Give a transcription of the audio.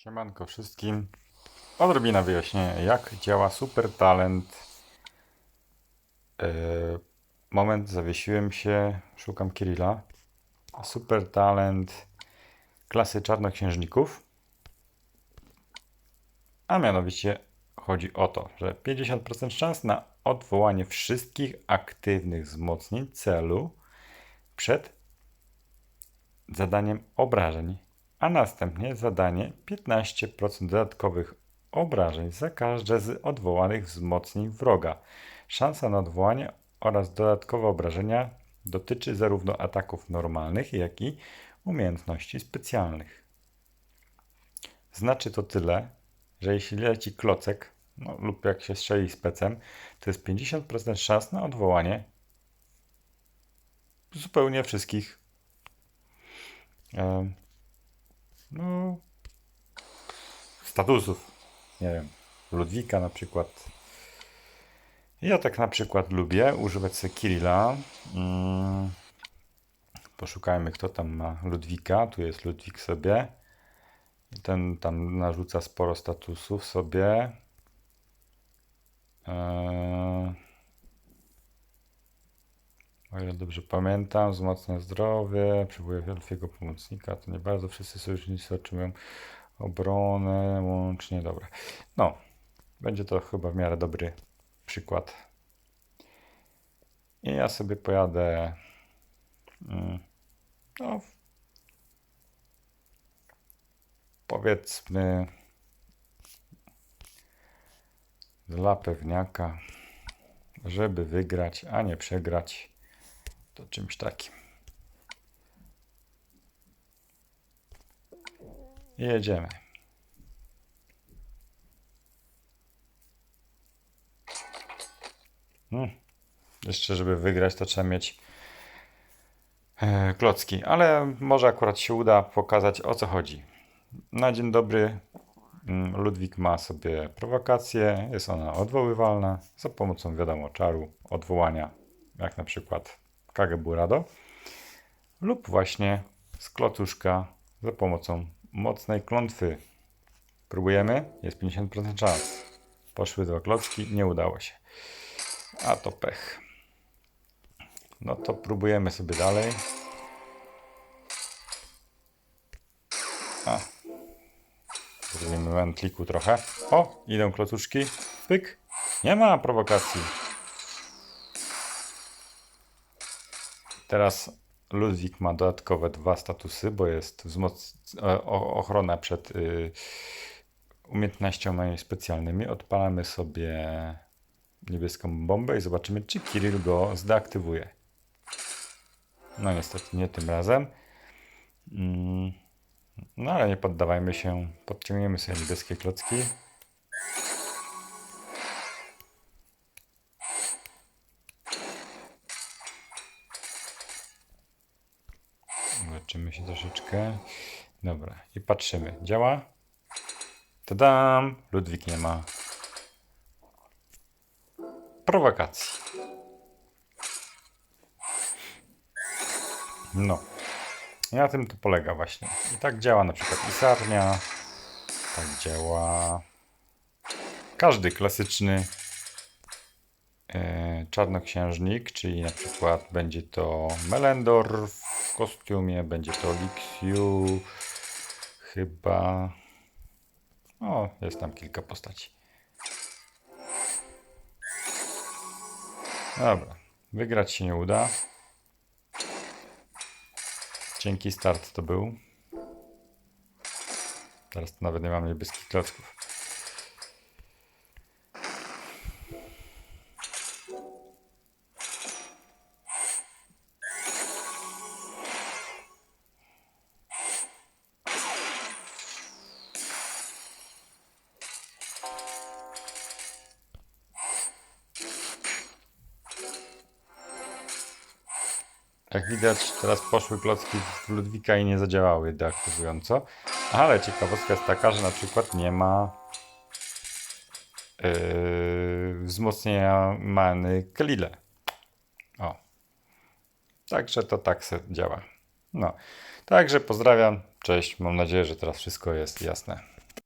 Siemanko wszystkim. Odrobina wyjaśnienia, jak działa super talent. Yy, moment, zawiesiłem się, szukam Kirilla. Super talent klasy czarnoksiężników. A mianowicie chodzi o to, że 50% szans na odwołanie wszystkich aktywnych wzmocnień celu przed zadaniem obrażeń, a następnie zadanie 15% dodatkowych obrażeń za każde z odwołanych wzmocnień wroga. Szansa na odwołanie oraz dodatkowe obrażenia dotyczy zarówno ataków normalnych, jak i umiejętności specjalnych. Znaczy to tyle, że jeśli leci klocek, no, lub jak się strzeli specem, to jest 50% szans na odwołanie zupełnie wszystkich no, statusów. Nie wiem, Ludwika na przykład. Ja tak na przykład lubię używać sobie Kirilla. Mm. Poszukajmy, kto tam ma Ludwika. Tu jest Ludwik sobie. Ten tam narzuca sporo statusów sobie. Eee, o ile dobrze pamiętam, wzmacnia zdrowie, przywołuje wielkiego pomocnika, to nie bardzo wszyscy sojusznicy otrzymują obronę łącznie, dobra. No, będzie to chyba w miarę dobry przykład. I ja sobie pojadę mm, no, powiedzmy dla pewniaka, żeby wygrać, a nie przegrać, to czymś takim. Jedziemy. Hmm. Jeszcze, żeby wygrać, to trzeba mieć e, klocki, ale może akurat się uda pokazać o co chodzi. Na dzień dobry mm, Ludwik ma sobie prowokację, jest ona odwoływalna za pomocą, wiadomo, czaru odwołania, jak na przykład Kageburado, lub właśnie z klocuszka za pomocą mocnej klątwy. Próbujemy, jest 50% szans. Poszły dwa klocki, nie udało się. A to pech. No to próbujemy sobie dalej. A. Zrobimy wętliku trochę. O, idą klocuszki. Pyk. Nie ma prowokacji. Teraz Ludwik ma dodatkowe dwa statusy, bo jest e, ochrona przed y, umiejętnościami specjalnymi. Odpalamy sobie niebieską bombę i zobaczymy, czy Kirill go zdeaktywuje. No niestety nie tym razem. Mm, No ale nie poddawajmy się. Podciągniemy sobie niebieskie klocki. Zobaczymy się troszeczkę. Dobra, i patrzymy. Działa? Tadam! Ludwik nie ma prowokacji. No. I na tym to polega właśnie. I tak działa na przykład Isarnia. Tak działa każdy klasyczny e, czarnoksiężnik, czyli na przykład będzie to Melendor w kostiumie, będzie to Lixiu, chyba. O, jest tam kilka postaci. Dobra, wygrać się nie uda. Cienki start to był. Teraz to nawet nie mam niebieskich klocków. Jak widać, teraz poszły klocki w Ludwika i nie zadziałały deaktywująco. Ale ciekawostka jest taka, że na przykład nie ma yy, wzmocnienia many Kelile. O. Także to tak se działa. No. Także pozdrawiam. Cześć. Mam nadzieję, że teraz wszystko jest jasne.